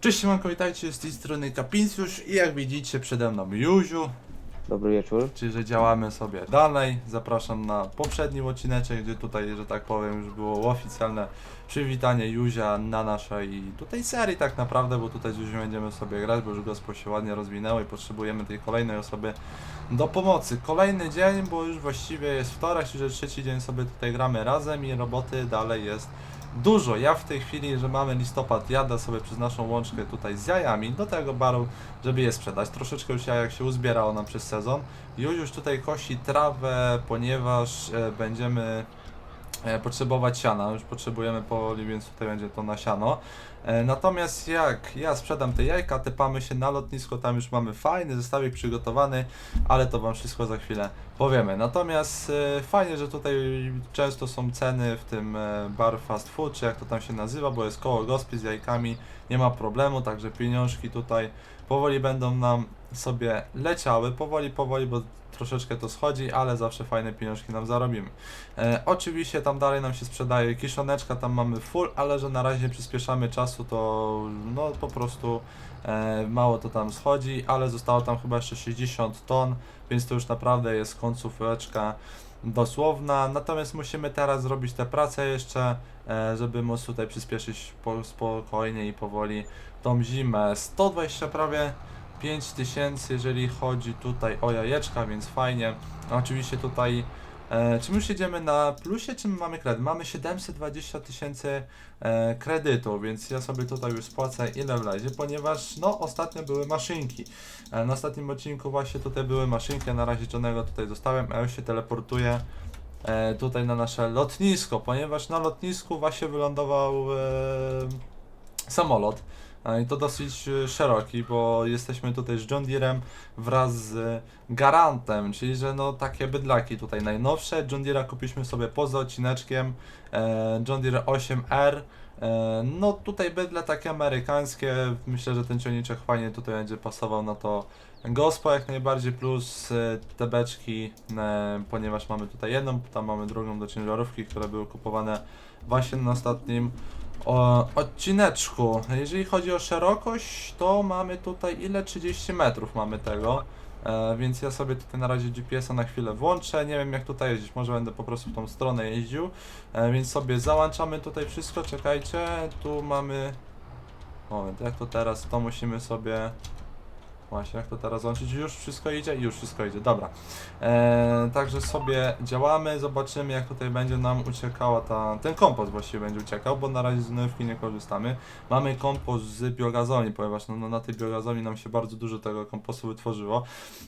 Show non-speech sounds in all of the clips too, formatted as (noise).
Cześć siemanko, witajcie z tej strony Kapincjusz i jak widzicie przede mną Juziu, Dobry wieczór. czyli że działamy sobie dalej. Zapraszam na poprzedni odcineczek, gdzie tutaj, że tak powiem, już było oficjalne przywitanie Juzia na naszej tutaj serii tak naprawdę, bo tutaj z Juzią będziemy sobie grać, bo już go się ładnie rozwinęło i potrzebujemy tej kolejnej osoby do pomocy. Kolejny dzień, bo już właściwie jest wtorek, czyli że trzeci dzień sobie tutaj gramy razem i roboty dalej jest dużo. Ja w tej chwili, że mamy listopad, jadę sobie przez naszą łączkę tutaj z jajami do tego baru, żeby je sprzedać. Troszeczkę już jajek się uzbierało nam przez sezon. Już już tutaj kosi trawę, ponieważ e, będziemy potrzebować siana. Już potrzebujemy powoli, więc tutaj będzie to na siano. E, Natomiast jak ja sprzedam te jajka, tepamy się na lotnisko, tam już mamy fajny zestawik przygotowany, ale to wam wszystko za chwilę powiemy. Natomiast e, fajnie, że tutaj często są ceny w tym e, bar fast food, czy jak to tam się nazywa, bo jest koło gospy z jajkami, nie ma problemu, także pieniążki tutaj powoli będą nam sobie leciały, powoli, powoli, bo troszeczkę to schodzi, ale zawsze fajne pieniążki nam zarobimy. E, oczywiście tam dalej nam się sprzedaje kiszoneczka, tam mamy full, ale że na razie przyspieszamy czasu, to no po prostu e, mało to tam schodzi, ale zostało tam chyba jeszcze 60 ton, więc to już naprawdę jest końcóweczka dosłowna. Natomiast musimy teraz zrobić tę pracę jeszcze, e, żeby móc tutaj przyspieszyć po, spokojnie i powoli tą zimę. 120 prawie 5000, jeżeli chodzi tutaj o jajeczka, więc fajnie. Oczywiście tutaj E, czy my już jedziemy na plusie, czy my mamy kredyt? Mamy 720 tysięcy e, kredytu, więc ja sobie tutaj już spłacę ile wlezie, ponieważ no ostatnio były maszynki. E, na ostatnim odcinku właśnie tutaj były maszynki, na razie Johnego tutaj zostawiam, a już się teleportuję e, tutaj na nasze lotnisko, ponieważ na lotnisku właśnie wylądował e, samolot. I to dosyć e, szeroki, bo jesteśmy tutaj z John Deerem wraz z Garantem, czyli że no takie bydlaki tutaj najnowsze. John Deere kupiliśmy sobie poza odcineczkiem e, John Deere 8R. E, no tutaj bydle takie amerykańskie, myślę, że ten ciągniczek fajnie tutaj będzie pasował na to Gospo jak najbardziej plus te beczki, ponieważ mamy tutaj jedną, tam mamy drugą do ciężarówki, które były kupowane właśnie na ostatnim o, odcineczku. Jeżeli chodzi o szerokość, to mamy tutaj ile? 30 metrów mamy tego. E, więc ja sobie tutaj na razie GPS-a na chwilę włączę. Nie wiem jak tutaj jeździć, może będę po prostu w tą stronę jeździł. E, więc sobie załączamy tutaj wszystko, czekajcie. Tu mamy... Moment, jak to teraz? To musimy sobie... Właśnie, jak to teraz łączyć? Już wszystko idzie? Już wszystko idzie, dobra. E, także sobie działamy, zobaczymy jak tutaj będzie nam uciekała ta, ten kompost właściwie będzie uciekał, bo na razie z gnojówki nie korzystamy. Mamy kompost z biogazowni, ponieważ no, no, na tej biogazowni nam się bardzo dużo tego kompostu wytworzyło.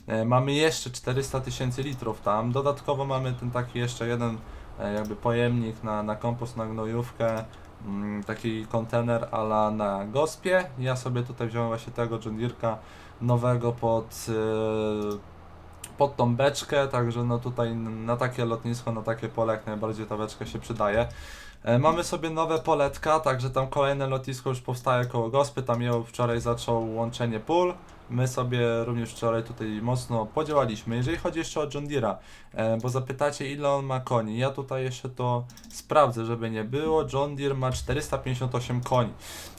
E, mamy jeszcze 400 tysięcy litrów tam, dodatkowo mamy ten taki jeszcze jeden e, jakby pojemnik na, na kompost, na gnojówkę. mm, Taki kontener ala na gospie. Ja sobie tutaj wziąłem właśnie tego John Deere'ka nowego pod, e, pod tą beczkę, także no tutaj na takie lotnisko, na takie pole jak najbardziej ta beczka się przydaje. E, Mamy sobie nowe poletka, także tam kolejne lotnisko już powstaje koło gospy, tam ją wczoraj zaczął łączenie pól. My sobie również wczoraj tutaj mocno podziałaliśmy. Jeżeli chodzi jeszcze o John Deere'a, e, bo zapytacie ile on ma koni, ja tutaj jeszcze to sprawdzę, żeby nie było. John Deere ma 458 koni.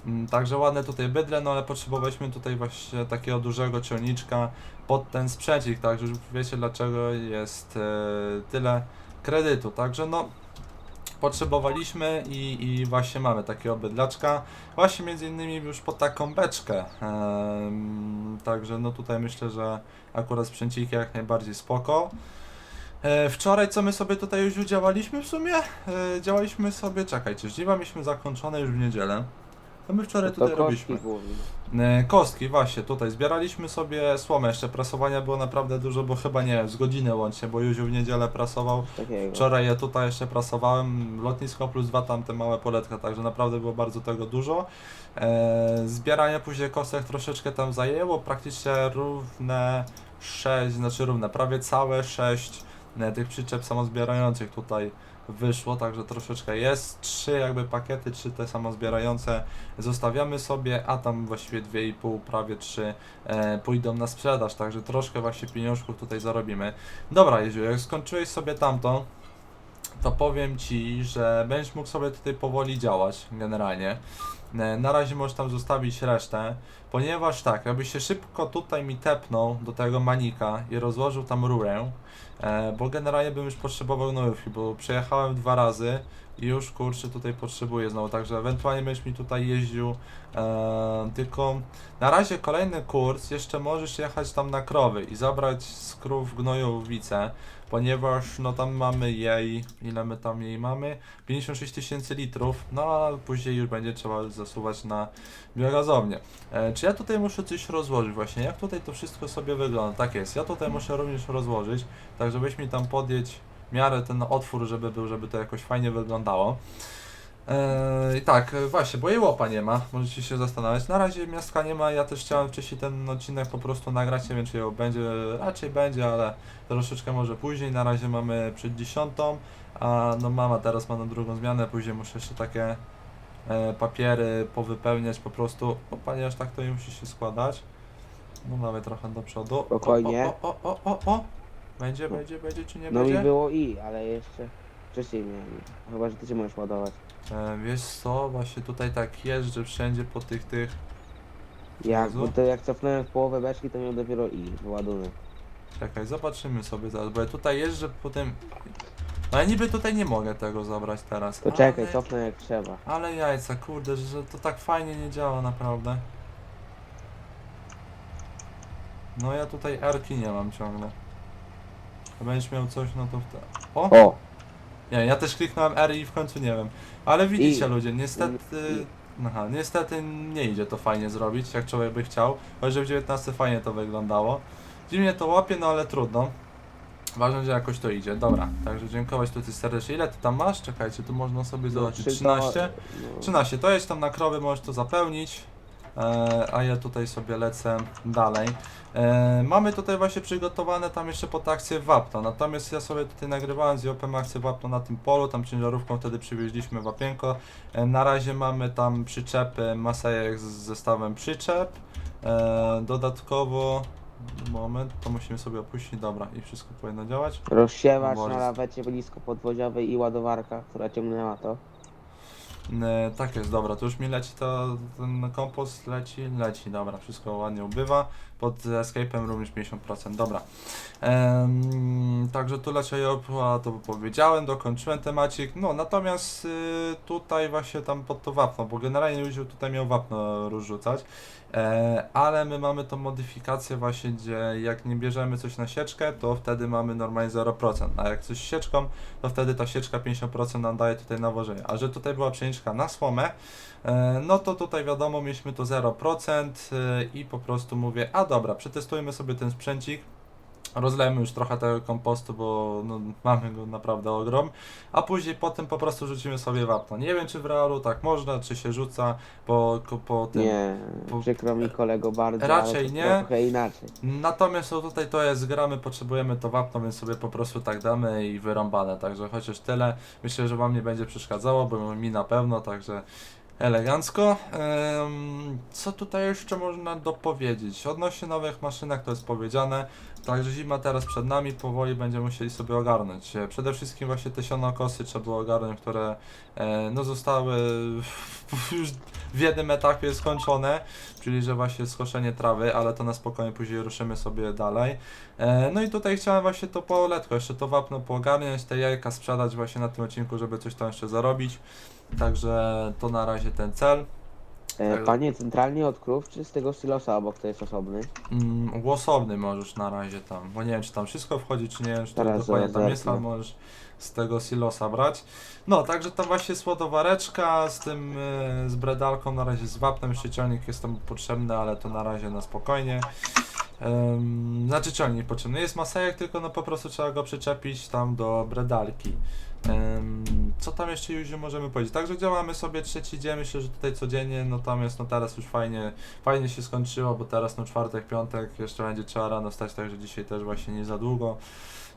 Mm, Także ładne tutaj bydle, no ale potrzebowaliśmy tutaj właśnie takiego dużego ciągniczka pod ten sprzęcik, także już wiecie dlaczego jest e, tyle kredytu. Także no potrzebowaliśmy i, i właśnie mamy takiego bydlaczka, właśnie między innymi już pod taką beczkę. Em, także no tutaj myślę, że akurat sprzęciki jak najbardziej spoko. E, wczoraj co my sobie tutaj już działaliśmy w sumie? E, działaliśmy sobie, czekajcie, żniwa mieliśmy zakończone już w niedzielę. To my wczoraj tutaj robiliśmy. główne. E, Kostki, właśnie, tutaj zbieraliśmy sobie słomę, jeszcze prasowania było naprawdę dużo, bo chyba nie wiem, z godziny łącznie, bo Józiu w niedzielę prasował, Takiego. wczoraj ja tutaj jeszcze prasowałem, lotnisko plus dwa tamte małe poletka, także naprawdę było bardzo tego dużo. E, zbieranie później kostek troszeczkę tam zajęło, praktycznie równe 6, znaczy równe, prawie całe 6 e, tych przyczep samozbierających tutaj wyszło, także troszeczkę jest. Trzy jakby pakiety, trzy te samozbierające zostawiamy sobie, a tam właściwie 2,5, prawie 3 e, pójdą na sprzedaż, także troszkę właśnie pieniążków tutaj zarobimy. Dobra, Jeziu, jak skończyłeś sobie tamto, to powiem Ci, że będziesz mógł sobie tutaj powoli działać generalnie. E, Na razie możesz tam zostawić resztę, ponieważ tak, jakbyś się szybko tutaj mi tepnął do tego manika i rozłożył tam rurę, e, bo generalnie bym już potrzebował gnojówki, bo przejechałem dwa razy już kurczę tutaj potrzebuję znowu, także ewentualnie będziesz mi tutaj jeździł, e, tylko na razie kolejny kurs, jeszcze możesz jechać tam na krowy i zabrać z krów gnojowice, ponieważ no tam mamy jej, ile my tam jej mamy? 56 tysięcy litrów, no a później już będzie trzeba zasuwać na biogazownię. E, czy ja tutaj muszę coś rozłożyć właśnie? Jak tutaj to wszystko sobie wygląda? Tak jest, ja tutaj muszę również rozłożyć, tak żebyś mi tam podjeć miarę ten otwór, żeby był, żeby to jakoś fajnie wyglądało. Eee, I tak, właśnie, bo jej łopa nie ma, możecie się zastanawiać. Na razie miastka nie ma, ja też chciałem wcześniej ten odcinek po prostu nagrać, nie wiem czy ją będzie, raczej będzie, ale troszeczkę może później. Na razie mamy przed dziesiątą, a no mama teraz ma na drugą zmianę, później muszę jeszcze takie e, papiery powypełniać po prostu, o, ponieważ tak to nie musi się składać. No nawet trochę do przodu. Spokojnie. O, o, o, o, o, o. Będzie, będzie, będzie czy nie No mi będzie? było i, ale jeszcze wcześniej miałem. Chyba, że ty się możesz ładować. E, wiesz co, właśnie tutaj tak jeżdżę wszędzie po tych tych. Jak, Jezu. bo to jak cofnąłem w połowę beczki, to miał dopiero i wyładunek. Czekaj, zobaczymy sobie zaraz, bo ja tutaj jeżdżę po tym. No ja niby tutaj nie mogę tego zabrać teraz. To czekaj, ale, cofnę jak trzeba. ale jajca, kurde, że to tak fajnie nie działa naprawdę. No ja tutaj Erki nie mam ciągle. A będziesz miał coś, no to wtedy. O! O! Nie, ja też kliknąłem R i w końcu nie wiem. Ale widzicie I- ludzie, niestety. Aha, niestety nie idzie to fajnie zrobić, jak człowiek by chciał. Choć że w 19 fajnie to wyglądało. Dziwnie to łapie, no ale trudno. Ważne, że jakoś to idzie. Dobra, także dziękować tutaj serdecznie. Ile ty tam masz? Czekajcie, tu można sobie zobaczyć. trzy 13? no, 13, to jedź tam na krowy, możesz to zapełnić. E, a ja tutaj sobie lecę dalej. E, mamy tutaj właśnie przygotowane tam jeszcze pod akcję Wapno, natomiast ja sobie tutaj nagrywałem z Jopem akcję Wapno na tym polu, tam ciężarówką wtedy przywieźliśmy Wapienko. E, na razie mamy tam przyczepy Masejek z zestawem przyczep. Dodatkowo, moment, to musimy sobie opuścić, dobra i wszystko powinno działać. Rozsiewacz na lawecie blisko podwoziowej i ładowarka, która ciągnęła to. E, tak jest, dobra, to już mi leci to, ten kompost, leci, leci, dobra, wszystko ładnie ubywa, pod escape'em również 50%, dobra. Em, także tu leci a to powiedziałem, dokończyłem temacik, no natomiast y, tutaj właśnie tam pod to wapno, bo generalnie Józiu tutaj miał wapno rozrzucać, e, ale my mamy tą modyfikację właśnie, gdzie jak nie bierzemy coś na sieczkę, to wtedy mamy normalnie 0%, a jak coś sieczką, to wtedy ta sieczka 50% nam daje tutaj nawożenie. A że tutaj była przeniczka na słomę, e, no to tutaj wiadomo, mieliśmy to 0% e, i po prostu mówię, a dobra, przetestujmy sobie ten sprzęcik. Rozlejmy już trochę tego kompostu, bo no, mamy go naprawdę ogrom, a później potem po prostu rzucimy sobie wapno. Nie wiem, czy w realu tak można, czy się rzuca po, po tym. Nie, po- przykro mi kolego bardzo, Raczej nie. trochę inaczej. Natomiast no tutaj to jest gramy, potrzebujemy to wapno, więc sobie po prostu tak damy i wyrąbane. Także chociaż tyle. Myślę, że Wam nie będzie przeszkadzało, bo mi na pewno, także elegancko. Co tutaj jeszcze można dopowiedzieć? Odnośnie nowych maszynek to jest powiedziane. Także zima teraz przed nami, powoli będziemy musieli sobie ogarnąć. Przede wszystkim właśnie te sionokosy trzeba było ogarnąć, które e, no zostały (laughs) już w jednym etapie skończone czyli że właśnie skoszenie trawy, ale to na spokojnie później ruszymy sobie dalej. E, no i tutaj chciałem właśnie to poletko, jeszcze to wapno poogarniać, te jajka sprzedać właśnie na tym odcinku, żeby coś tam jeszcze zarobić. Także to na razie ten cel. E, panie, centralnie od krów, czy z tego silosa obok to jest osobny? Mm, głosowny możesz na razie tam, bo nie wiem czy tam wszystko wchodzi, czy nie wiem, czy to Teraz dokładnie zaraz tam jest, ale możesz z tego silosa brać. No, także tam właśnie jest ładowareczka z tym, e, z bredalką, na razie z wapnem, jeszcze ciągnik jest tam potrzebny, ale to na razie na spokojnie. Ym, znaczy ciągnik potrzebny, jest masajek, tylko no po prostu trzeba go przyczepić tam do bredalki. Co tam jeszcze już możemy powiedzieć? Także działamy sobie trzeci dzień, myślę, że tutaj codziennie, natomiast no teraz już fajnie, fajnie się skończyło, bo teraz no czwartek, piątek, jeszcze będzie trzeba rano stać, także dzisiaj też właśnie nie za długo.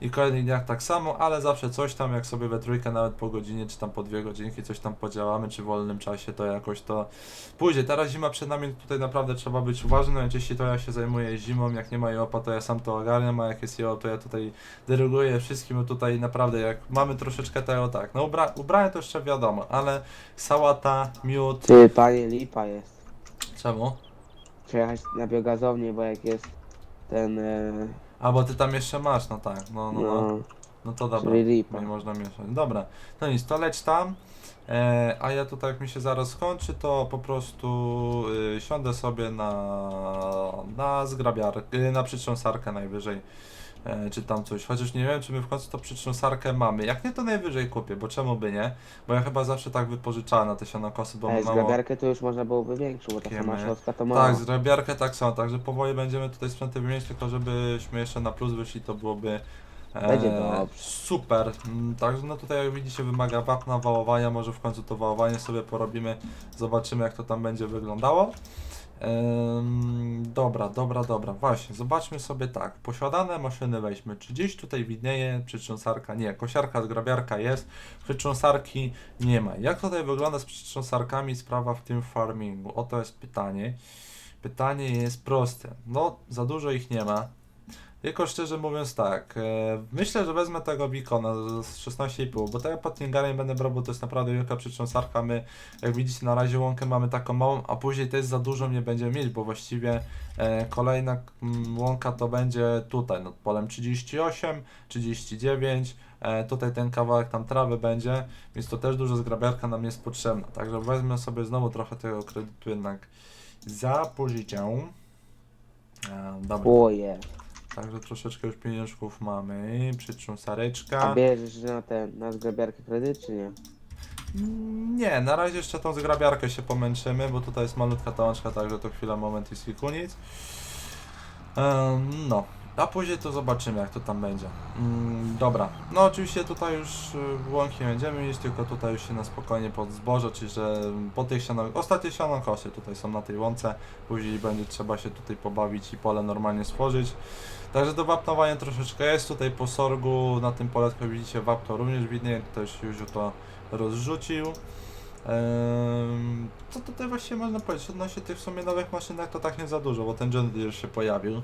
i kolejnych dniach tak samo, ale zawsze coś tam, jak sobie we trójkę nawet po godzinie, czy tam po dwie godzinki coś tam podziałamy, czy w wolnym czasie, to jakoś to pójdzie. Teraz zima przed nami, tutaj naprawdę trzeba być uważnym, najczęściej to ja się zajmuję zimą, jak nie ma jopa, to ja sam to ogarniam, a jak jest jo, to ja tutaj dyryguję wszystkim, tutaj naprawdę jak mamy troszeczkę tego tak, no ubra ubranie to jeszcze wiadomo, ale sałata, miód, Ty, panie, lipa jest. czemu? Przejechać na biogazownię, bo jak jest ten, e, A bo ty tam jeszcze masz, no tak, no, no, no. no, No to dobra, czyli lipa. nie można mieszać. Dobra, to nic, to leć tam. E, a ja tutaj jak mi się zaraz skończy, to po prostu y, siądę sobie na, na zgrabiarkę, y, na przytrząsarkę najwyżej. E, czy tam coś, chociaż nie wiem, czy my w końcu to przytrząsarkę mamy. Jak nie, to najwyżej kupię, bo czemu by nie? Bo ja chyba zawsze tak wypożyczałem na te sianokosy, bo Ale mało... zgrabiarkę to już można byłoby większą, bo ta sama szostka to mała. Tak, zgrabiarkę tak samo, także powoli będziemy tutaj sprzęty wymienić, tylko żebyśmy jeszcze na plus wyszli, to byłoby e, Będzie dobrze. super. Mm, Także no tutaj jak widzicie wymaga wapna, wałowania, może w końcu to wałowanie sobie porobimy, zobaczymy jak to tam będzie wyglądało. Dobra, dobra, dobra, właśnie, zobaczmy sobie tak, posiadane maszyny weźmy, czy gdzieś tutaj widnieje przytrząsarka? Nie, kosiarka, zgrabiarka jest, przytrząsarki nie ma. Jak tutaj wygląda z przytrząsarkami sprawa w tym farmingu? Oto jest pytanie. Pytanie jest proste. No, za dużo ich nie ma. Tylko szczerze mówiąc tak, e, myślę, że wezmę tego Beacona z 16,5, bo tego pod Tingarem będę bo to jest naprawdę wielka przytrząsarka. My, jak widzicie, na razie łąkę mamy taką małą, a później też za dużo nie będziemy mieć, bo właściwie e, kolejna mm, łąka to będzie tutaj, nad polem 38, 39, e, tutaj ten kawałek tam trawy będzie, więc to też dużo zgrabiarka nam jest potrzebna. Także wezmę sobie znowu trochę tego kredytu jednak za pożyczę. E. Także troszeczkę już pieniążków mamy. A Przytrząsareczka. bierzesz na ten, na zgrabiarkę kredyt, czy nie? Nie, na razie jeszcze tą zgrabiarkę się pomęczymy, bo tutaj jest malutka ta łączka, także to chwila, moment i kilkunic. Um, no, a później to zobaczymy jak to tam będzie. Mm, dobra, no oczywiście tutaj już y, łąki nie będziemy mieć, tylko tutaj już się na spokojnie pod zboże, czyli że po tych siano... ostatnie sianokosy tutaj są na tej łące, później będzie trzeba się tutaj pobawić i pole normalnie stworzyć. Także do wapnowania troszeczkę jest, tutaj po sorgu na tym poletku widzicie wapno również widnieje, też już to rozrzucił. Ehm, co tutaj właściwie można powiedzieć? Odnośnie tych w sumie nowych maszynek to tak nie za dużo, bo ten John Deere się pojawił.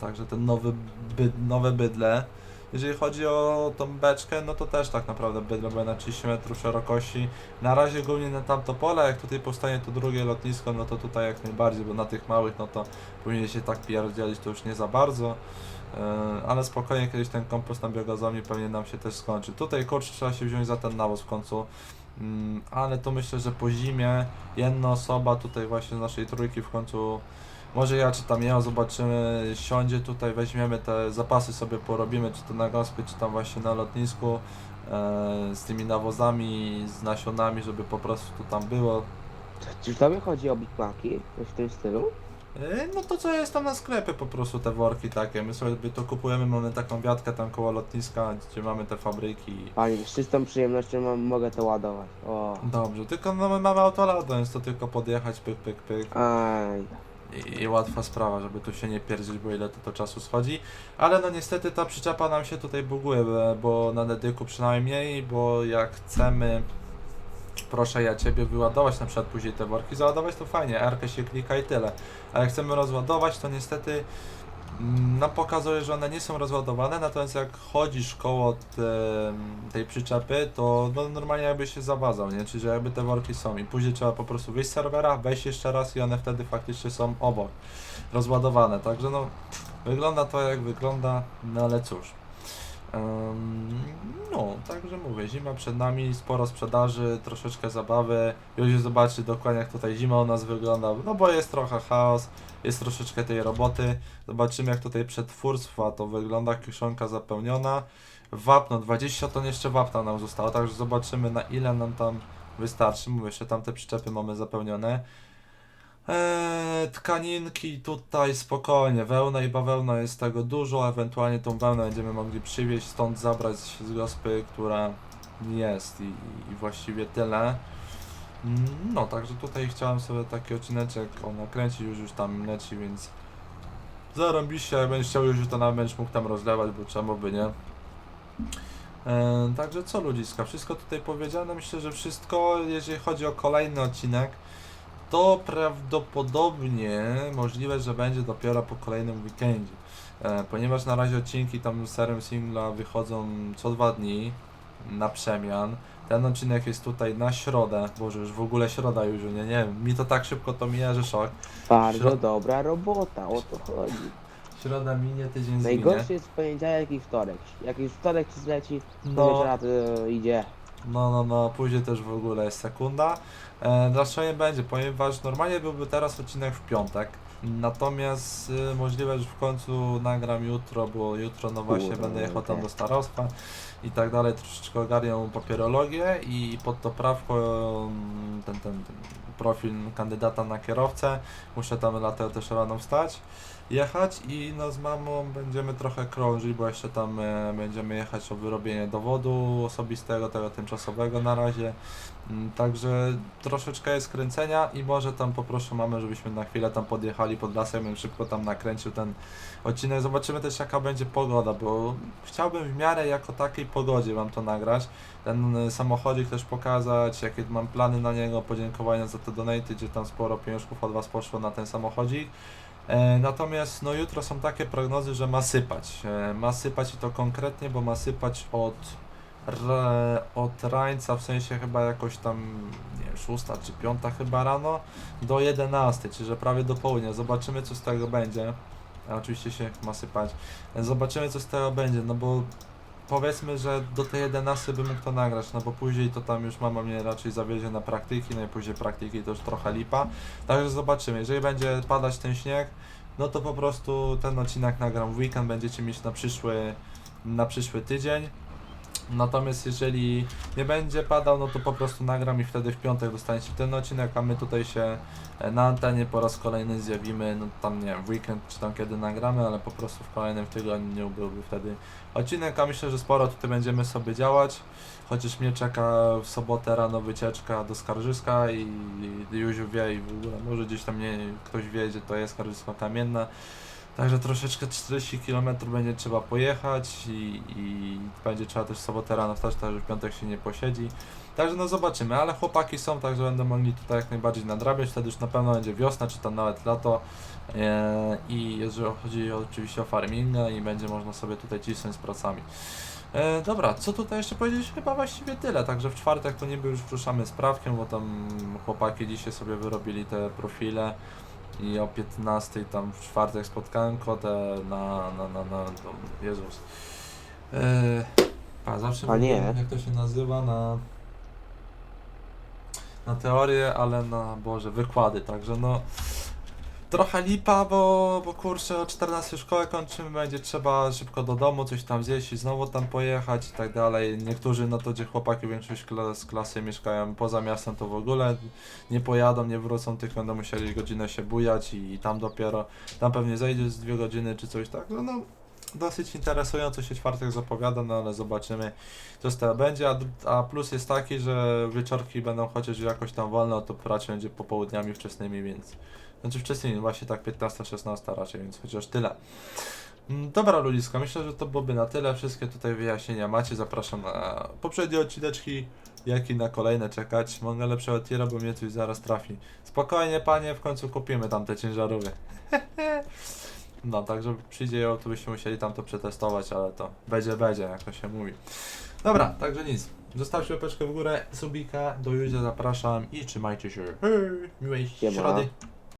Także ten nowy byd, nowe bydle. Jeżeli chodzi o tą beczkę, no to też tak naprawdę bydle będzie na 30 metrów szerokości. Na razie głównie na tamto pole, jak tutaj powstanie to drugie lotnisko, no to tutaj jak najbardziej, bo na tych małych, no to później się tak pierdzielić to już nie za bardzo. Ale spokojnie kiedyś ten kompost na biogazowni pewnie nam się też skończy. Tutaj kurczę trzeba się wziąć za ten nawóz w końcu. Mm, ale to myślę, że po zimie jedna osoba tutaj właśnie z naszej trójki w końcu, może ja czy tam ja, zobaczymy, siądzie tutaj, weźmiemy te zapasy sobie porobimy, czy to na gospie, czy tam właśnie na lotnisku e, z tymi nawozami, z nasionami, żeby po prostu to tam było. Czy tobie chodzi o Big Maci? Coś w tym stylu? E, no to co jest tam na sklepie po prostu te worki takie, my sobie to kupujemy, mamy taką wiatkę tam koło lotniska, gdzie mamy te fabryki. Panie, z czystą przyjemnością mam, mogę to ładować. O. Dobrze, tylko no my mamy autolado, więc to tylko podjechać, pyk, pyk, pyk. Aj. I, łatwa sprawa, żeby tu się nie pierdzieć, bo ile to, to czasu schodzi. Ale no niestety ta przyczepa nam się tutaj buguje, bo- na Nedyku przynajmniej, bo jak chcemy, proszę ja Ciebie wyładować na przykład później te worki, załadować to fajnie, R się klika i tyle. A jak chcemy rozładować, to niestety nam pokazuje, że one nie są rozładowane, natomiast jak chodzisz koło te, tej przyczepy, to no, normalnie jakby się zawadzał, nie? Czyli że jakby te worki są i później trzeba po prostu wyjść z serwera, wejść jeszcze raz i one wtedy faktycznie są obok, rozładowane, także no wygląda to jak wygląda, no ale cóż. No, także mówię, zima przed nami, sporo sprzedaży, troszeczkę zabawy. Już zobaczy dokładnie jak tutaj zima u nas wygląda, no bo jest trochę chaos, jest troszeczkę tej roboty. Zobaczymy jak tutaj przetwórstwa to wygląda, kiszonka zapełniona. Wapno, 20 ton jeszcze wapna nam zostało, także zobaczymy na ile nam tam wystarczy. Mówię, jeszcze tam te przyczepy mamy zapełnione. Eee, tkaninki tutaj spokojnie, wełna i bawełna jest tego dużo, ewentualnie tą wełnę będziemy mogli przywieźć, stąd zabrać z gospy, która jest i, i właściwie tyle. Mm, No, także tutaj chciałem sobie taki odcineczek nakręcić, już już tam leci, więc Zarąbiście, jak będziesz chciał już to na będziesz mógł tam rozlewać, bo czemu by nie. E, także co ludziska, wszystko tutaj powiedziane, myślę, że wszystko, jeżeli chodzi o kolejny odcinek, to prawdopodobnie możliwe, że będzie dopiero po kolejnym weekendzie. E, ponieważ na razie odcinki tam z serią singla wychodzą co dwa dni na przemian. Ten odcinek jest tutaj na środę, boże już w ogóle środa już, nie, nie wiem, mi to tak szybko to mija, że szok. Bardzo Środ- dobra robota, o to chodzi. Środa minie, tydzień zginie. Najgorszy jest poniedziałek i wtorek. Jak już wtorek ci zleci, to No. wieczora idzie. No, no, no, później też w ogóle jest sekunda. E, dlaczego nie będzie? Ponieważ normalnie byłby teraz odcinek w piątek. Natomiast y, możliwe, że w końcu nagram jutro, bo jutro no właśnie Kurde, będę jechał tam okej. do starostwa i tak dalej. Troszeczkę ogarniam papierologię i pod to prawko mm, ten, ten, ten profil kandydata na kierowcę. Muszę tam dlatego też rano wstać jechać i no z mamą będziemy trochę krążyć, bo jeszcze tam e, będziemy jechać o wyrobienie dowodu osobistego, tego tymczasowego na razie. Mm, Także troszeczkę jest kręcenia i może tam poproszę mamę, żebyśmy na chwilę tam podjechali pod lasem, bym szybko tam nakręcił ten odcinek. Zobaczymy też jaka będzie pogoda, bo chciałbym w miarę jako takiej pogodzie wam to nagrać. Ten y, samochodzik też pokazać, jakie mam plany na niego, podziękowania za te donaty, gdzie tam sporo pieniążków od was poszło na ten samochodzik. E, Natomiast no jutro są takie prognozy, że ma sypać. E, Ma sypać i to konkretnie, bo ma sypać od, od rańca, w sensie chyba jakoś tam, nie wiem, 6 czy 5 chyba rano, do 11, czyli że prawie do południa. Zobaczymy co z tego będzie. Oczywiście się ma sypać. E, Zobaczymy co z tego będzie, no bo powiedzmy, że do tej 11 bym mógł to nagrać, no bo później to tam już mama mnie raczej zawiezie na praktyki, no i później praktyki to już trochę lipa. Także zobaczymy, jeżeli będzie padać ten śnieg, no to po prostu ten odcinek nagram w weekend, będziecie mieć na przyszły, na przyszły tydzień. Natomiast jeżeli nie będzie padał, no to po prostu nagram i wtedy w piątek dostaniecie ten odcinek, a my tutaj się e, na antenie po raz kolejny zjawimy, no tam nie wiem, w weekend czy tam kiedy nagramy, ale po prostu w kolejnym tygodniu byłby wtedy odcinek, a myślę, że sporo tutaj będziemy sobie działać. Chociaż mnie czeka w sobotę rano wycieczka do Skarżyska i Józiu wie i w ogóle może gdzieś tam nie, ktoś wie, gdzie to jest Skarżysko Kamienna. Także troszeczkę 40 km będzie trzeba pojechać i, i będzie trzeba też sobotę rano wstać, także w piątek się nie posiedzi. Także no zobaczymy, ale chłopaki są, także będą mogli tutaj jak najbardziej nadrabiać, wtedy już na pewno będzie wiosna, czy tam nawet lato. E, I jeżeli chodzi oczywiście o farmingę i będzie można sobie tutaj cisnąć z pracami. E, dobra, co tutaj jeszcze powiedzieć? Chyba właściwie tyle. Także w czwartek to niby już ruszamy z prawkiem, bo tam chłopaki dzisiaj sobie wyrobili te profile i o 15 tam w czwartek spotkanko te na, na, na, na, to, Jezus. E, a zawsze A nie. mówiłem, jak to się nazywa na na teorię, ale na Boże, wykłady, także no trochę lipa, bo, bo kurczę o 14 szkołę kończymy, będzie trzeba szybko do domu, coś tam zjeść i znowu tam pojechać i tak dalej. Niektórzy, no to gdzie chłopaki większość kla- z klasy mieszkają poza miastem, to w ogóle nie pojadą, nie wrócą, tylko będą musieli godzinę się bujać i, tam dopiero, tam pewnie zejdzie z dwie godziny czy coś tak, no, no dosyć interesująco się czwartek zapowiada, no ale zobaczymy co z tego będzie, a, a plus jest taki, że wieczorki będą chociaż jakoś tam wolne, to raczej będzie popołudniami wczesnymi, więc znaczy wcześniej, właśnie tak 15-16 raczej, więc chociaż tyle. Mm, Dobra ludziska, myślę, że to byłoby na tyle. Wszystkie tutaj wyjaśnienia macie. Zapraszam na poprzednie odcineczki, jak i na kolejne czekać. Mogę lepszego tiera, bo mnie coś zaraz trafi. Spokojnie panie, w końcu kupimy tam te ciężarówy. (laughs) no, także przyjdzie ją, to byśmy musieli tam to przetestować, ale to będzie, będzie, jak to się mówi. Dobra, także nic. Zostawcie łapeczkę w górę, subika, do Józia zapraszam i trzymajcie się. Hej, miłej Siema. środy.